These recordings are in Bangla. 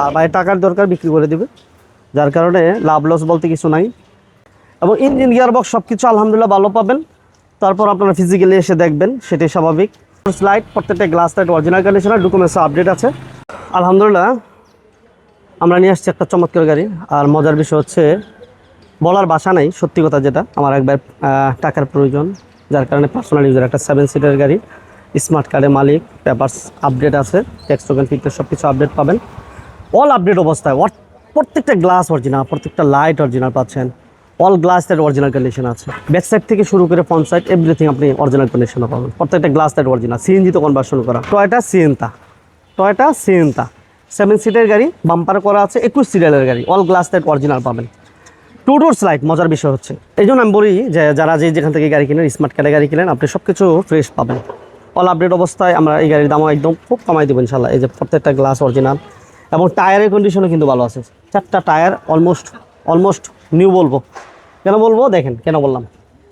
আর ভাই টাকার দরকার বিক্রি করে দিবে। যার কারণে লাভ লস বলতে কিছু নাই। এবং ইঞ্জিন গিয়ার বক্স সব কিছু আলহামদুলিল্লাহ ভালো পাবেন। তারপর আপনারা ফিজিক্যালি এসে দেখবেন, সেটাই স্বাভাবিক। স্লাইড প্রত্যেকটা glass light original conditioner documents update আছে। আলহামদুলিল্লাহ, আমরা নিয়ে আসছি একটা চমৎকার গাড়ি। আর মজার বিষয় হচ্ছে, বলার বাসা নাই, সত্যি কথা যেটা। আমার একবার টাকার প্রয়োজন, যার কারণে পার্সোনাল ইউজার একটা সেভেন সিটার গাড়ি স্মার্ট কার্ডের মালিক পেপারস আপডেট আছে ট্যাক্স টোকেন ফিক্টার সব কিছু আপডেট পাবেন। অল আপডেট অবস্থায়। প্রত্যেকটা গ্লাস অরিজিনাল প্রত্যেকটা লাইট অরিজিনাল পাচ্ছেন। All glass light original condition আছে। ব্যাক সাইড থেকে শুরু করে ফ্রন্ট সাইড এভরিথিং আপনি অরিজিনাল কন্ডিশনে পাবেন। প্রত্যেকটা গ্লাস লাইট অরিজিনাল সিএনজি তো কনভার্সন করা। Toyota Sienta Toyota Sienta seven সিটের গাড়ি বাম্পার করা আছে, একুশ সিরিয়ালের গাড়ি। অল গ্লাস লাইট অরিজিনাল পাবেন। টু ডোর স্লাইড মজার বিষয় হচ্ছে। এই জন্য আমি বলি যে, যারা যে যেখান থেকে গাড়ি কিনেন স্মার্ট কার্ডে গাড়ি কিনেন, আপনি সব কিছু ফ্রেশ পাবেন। অল আপডেট অবস্থায় আমরা এই গাড়ির দামও একদম খুব কমাই দেবো ইনশাল্লাহ এই যে প্রত্যেকটা গ্লাস অরিজিনাল এবং টায়ারের কন্ডিশনও কিন্তু ভালো আছে। চারটা টায়ার অলমোস্ট অলমোস্ট নিউ বলব কেন বলব? দেখেন, কেন বললাম?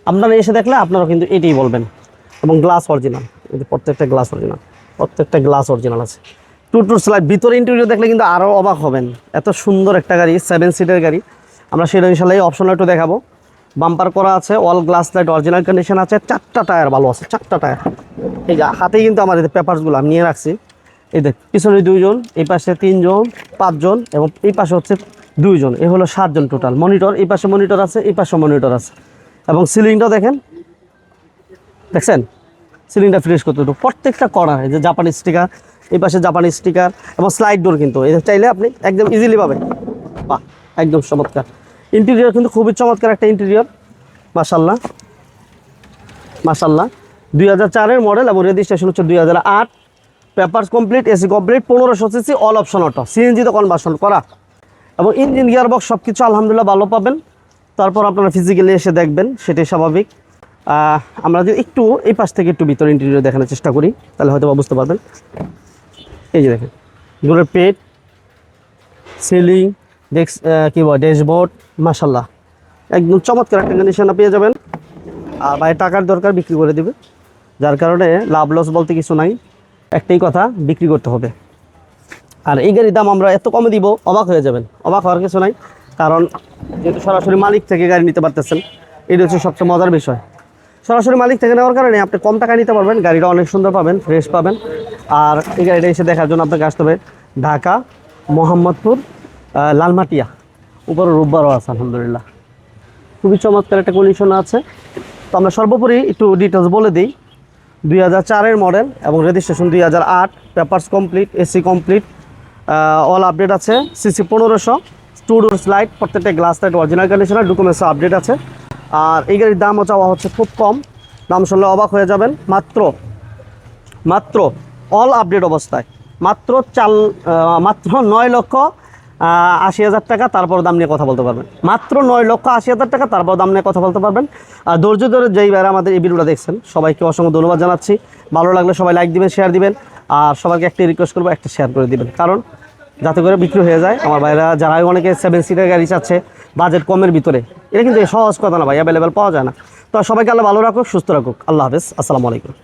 আপনারা এসে দেখলে আপনারা কিন্তু এটাই বলবেন। এবং গ্লাস অরিজিনাল প্রত্যেকটা গ্লাস অরিজিনাল প্রত্যেকটা গ্লাস অরিজিনাল আছে। টু টু স্লাইড ভিতরে ইন্টেরিয়র দেখলে কিন্তু আরও অবাক হবেন। এত সুন্দর একটা গাড়ি সেভেন সিটের গাড়ি। আমরা সেটা ইনশাল্লাহ এই অপশনটা একটু দেখাবো। বাম্পার করা আছে all glass light original condition আছে। চারটা টায়ার ভালো আছে, চারটা টায়ার। এই যে হাতেই কিন্তু আমার পেপারসগুলো আমি নিয়ে রাখছি। এই দেখ, পিছনে দুইজন, এই পাশে তিনজন, পাঁচজন এবং এই পাশে হচ্ছে দুইজন। এ হলো সাতজন টোটাল মনিটর এই পাশে মনিটর আছে, এই পাশে মনিটর আছে। এবং সিলিংটা দেখেন, দেখছেন? সিলিংটা ফ্রেশ করতে একটু প্রত্যেকটা করা হয় যে জাপানি স্টিকার এই পাশে জাপানি স্টিকার এবং স্লাইড ডোর কিন্তু। এটা চাইলে আপনি একদম ইজিলি পাবেন। বাহ, একদম চমৎকার। ইন্টেরিয়র কিন্তু খুবই চমৎকার একটা ইন্টেরিয়র মাসাল্লাহ মাসাল্লাহ দুই হাজার চারের মডেল এবং রেজিস্ট্রেশন হচ্ছে দুই হাজার আট। পেপার্স কমপ্লিট, এসি কমপ্লিট, পনেরোশো সিসি অল অপশন অটো সিএনজিতে কনভার্সন করা। এবং ইঞ্জিন গিয়ার বক্স সব কিছু আলহামদুলিল্লাহ ভালো পাবেন। তারপর আপনারা ফিজিক্যালি এসে দেখবেন, সেটাই স্বাভাবিক। আমরা যদি একটু এই পাশ থেকে একটু ভিতরে ইন্টেরিয়র দেখানোর চেষ্টা করি, তাহলে হয়তো বুঝতে পারবেন। এই যে দেখেন এগুলোর পেট সিলিং ডেস্ক কী বল ড্যাশবোর্ড মাসাল্লাহ একদম চমৎকার একটা কন্ডিশনে পেয়ে যাবেন। আর ভাই, টাকার দরকার বিক্রি করে দেবে। যার কারণে লাভ লস বলতে কিছু নাই। একটাই কথা, বিক্রি করতে হবে। আর এই গাড়ির দাম আমরা এত কমে দিব, অবাক হয়ে যাবেন। অবাক হওয়ার কিছু নাই, কারণ যেহেতু সরাসরি মালিক থেকে গাড়ি নিতে পারতেছেন, এটা হচ্ছে সবচেয়ে মজার বিষয়। সরাসরি মালিক থেকে নেওয়ার কারণে আপনি কম টাকায় নিতে পারবেন, গাড়িটা অনেক সুন্দর পাবেন ফ্রেশ পাবেন। আর এই গাড়িটা এসে দেখার জন্য আপনাকে আসতে হবে ঢাকা, মোহাম্মদপুর লালমাটিয়া, উপরে রোববারও আছে, আলহামদুলিল্লাহ। খুবই চমৎকার একটা কন্ডিশন আছে। তো আমরা সর্বোপরি একটু ডিটেলস বলে দিই। দুই হাজার মডেল এবং রেজিস্ট্রেশন দুই হাজার আট papers complete AC complete all update আছে সিসি পনেরোশো টু ডোর স্লাইড প্রত্যেকটা glass light original conditioner documents update আছে। আর এই গাড়ির দামও চাওয়া হচ্ছে খুব কম, দাম শুনলে অবাক হয়ে যাবেন, মাত্র মাত্র অল আপডেট অবস্থায়, মাত্র চাল মাত্র নয় লক্ষ আশি হাজার টাকা, তারপর দাম নিয়ে কথা বলতে পারবেন। মাত্র নয় লক্ষ আশি হাজার টাকা, তারপর দাম নিয়ে কথা বলতে পারবেন। আর ধৈর্য ধরে যেই ভাইরা আমাদের এই ভিডিওটা দেখছেন, সবাইকে অসংখ্য ধন্যবাদ জানাচ্ছি। ভালো লাগলে সবাই লাইক দিবেন শেয়ার দিবেন, আর সবাইকে একটা রিকোয়েস্ট করব, একটা শেয়ার করে দিবেন। কারণ যাতে করে বিক্রি হয়ে যায়, আমার ভাইরা যারা অনেকে সেভেন সিটার গাড়ি চাচ্ছে বাজেট কমের ভিতরে, এটা কিন্তু সহজ কথা না ভাই অ্যাভেলেবেল পাওয়া যায় না। তো সবাইকে আল্লাহ ভালো রাখুক, সুস্থ রাখুক। আল্লাহ হাফেজ, আসসালামু আলাইকুম।